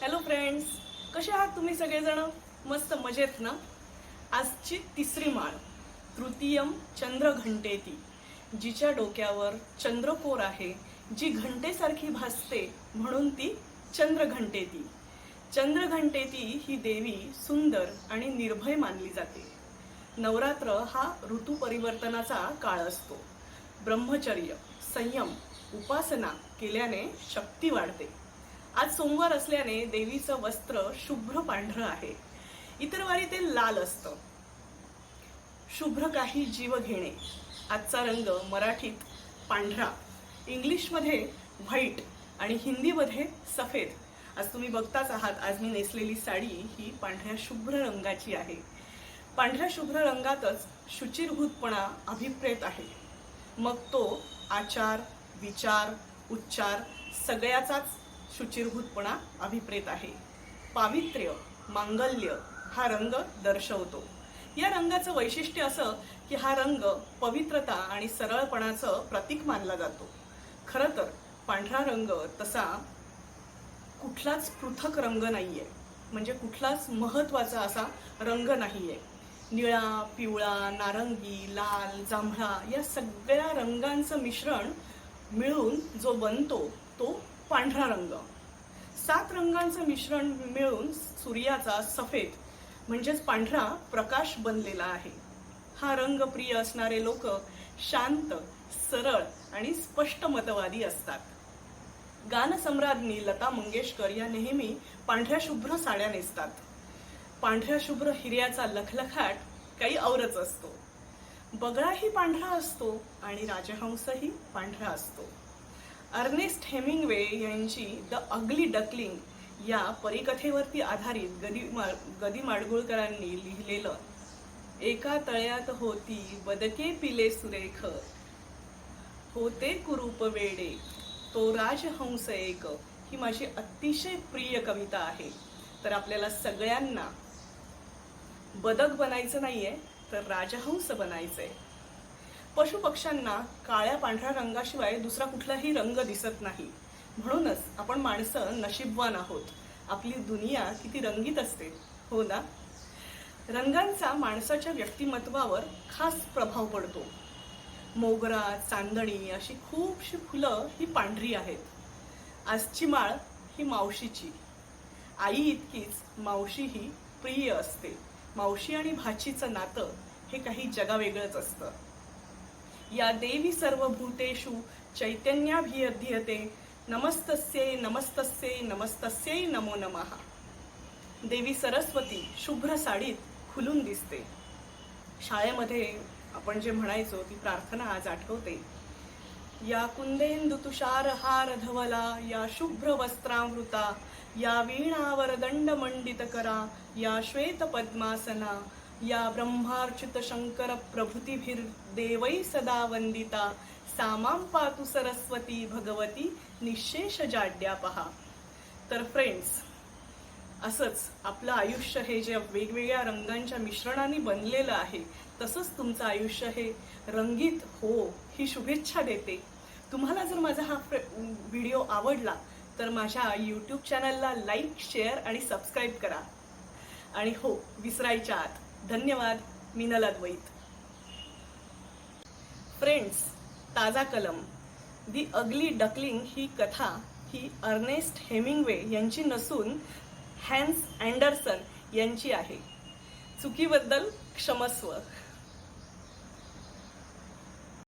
Hello friends कसे आहात तुम्ही सगळेजण? मस्त मजेत ना? आजची तिसरी माळ तृतीयम चंद्र घंटेती जिच्या डोक्यावर चंद्रकोर आहे जी घंटेसारखी भासते म्हणून ती चंद्र घंटेती चंद्र घंटेती ही देवी सुंदर आणि निर्भय मानली जाते. नवरात्र हा ऋतू परिवर्तनाचा काळ असतो. ब्रह्मचर्य संयम उपासना केल्याने शक्ती वाढते. आज सोमवार असल्याने देवीचं वस्त्र शुभ्र पांढरं आहे. इतर वारी ते लाल असतं. शुभ्र काही जीव घेणे. आजचा रंग मराठीत पांढरा. इंग्लिशमध्ये व्हाईट आणि हिंदीमध्ये सफेद. आज तुम्ही बघताच आहात आज मी नेसलेली साडी ही पांढऱ्या शुभ्र रंगाची आहे. पांढऱ्या शुभ्र रंगातच शुचिरभूतपणा अभिप्रेत आहे. मग तो आचार विचार उच्चार सगळ्याचाच शुचिरभूतपणा अभिप्रेत आहे. पावित्र्य मांगल्य हा रंग दर्शवतो. या रंगाचं वैशिष्ट्य असं की हा रंग पवित्रता आणि सरळपणाचं प्रतीक मानला जातो. खरं तर पांढरा रंग तसा कुठलाच पृथक रंग नाही आहे म्हणजे कुठलाच महत्त्वाचा असा रंग नाही आहे निळा पिवळा नारंगी लाल जांभळा या सगळ्या रंगांचं मिश्रण मिळून जो बनतो तो पांढरा रंग. सात रंगांचं मिश्रण मिळून सूर्याचा सफेद म्हणजेच पांढरा प्रकाश बनलेला आहे. हा रंग प्रिय असणारे लोक शांत सरळ आणि स्पष्ट मतवादी असतात. गानसम्राज्ञी लता मंगेशकर या नेहमी पांढऱ्या शुभ्र साड्या नेसतात. पांढऱ्या शुभ्र हिऱ्याचा लखलखाट काही औरच असतो. बगळाही पांढरा असतो आणि राजहंसही पांढरा असतो. अर्नेस्ट हेमिंगवे यांची द अगली डकलिंग या परिकथेवरती आधारित गदी मा- गदी माडगुळकरांनी लिहिलेलं एका तळ्यात होती बदके पिले सुरेख होते कुरूप वेडे तो राजहंस एक. ही माझी अतिशय प्रिय कविता आहे. तर आपल्याला सगळ्यांना बदक बनायचं नाहीये तर राजहंस बनायचंय. पशुपक्ष्यांना काळ्या पांढऱ्या रंगाशिवाय दुसरा कुठलाही रंग दिसत नाही. म्हणूनच आपण माणसं नशीबवान आहोत. आपली दुनिया किती रंगीत असते हो ना? रंगांचा माणसाच्या व्यक्तिमत्वावर खास प्रभाव पडतो. मोगरा चांदणी अशी खूपशी फुलं ही पांढरी आहेत. आजची माळ ही मावशीची. आई इतकीच मावशी ही प्रिय असते. मावशी आणि भाचीचं नातं हे काही जगावेगळंच असतं. या देवी सर्व भूतेषु चैतन्याभियध्यते नमस्तस्ये नमस्तस्ये नमस्तस्ये नमो नमः। देवी सरस्वती शुभ्र साडीत खुलून दिसते। शाळेमध्ये आपण जे म्हणायचो ती प्रार्थना आज आठवते. या कुंदेंदु तुषार हार धवला या शुभ्र वस्त्रावृता या वीणावर दंड मंडित करा या श्वेत पद्मासना या ब्रह्मार्चित शंकर प्रभृतीभिर देवै सदा वंदिता सामां पातु सरस्वती भगवती निशेष जाड्या पहा। तर फ्रेंड्स असंच आपलं आयुष्य हे जे वेगवेगळ्या रंगांच्या मिश्रणाने बनलेलं आहे तसंच तुमचं आयुष्य हे रंगीत हो ही शुभेच्छा देते. तुम्हाला जर माझा हा व्हिडिओ आवडला तर माझ्या यूट्यूब चॅनलला लाईक शेअर आणि सबस्क्राईब करा. आणि हो विसरायच्या आत. धन्यवाद मीनल अद्वैत. फ्रेंड्स ताजा कलम. दी अगली डकलिंग ही कथा ही अर्नेस्ट हेमिंगवे यांची नसून हॅन्स अँडरसन यांची आहे. चुकीबद्दल क्षमस्व.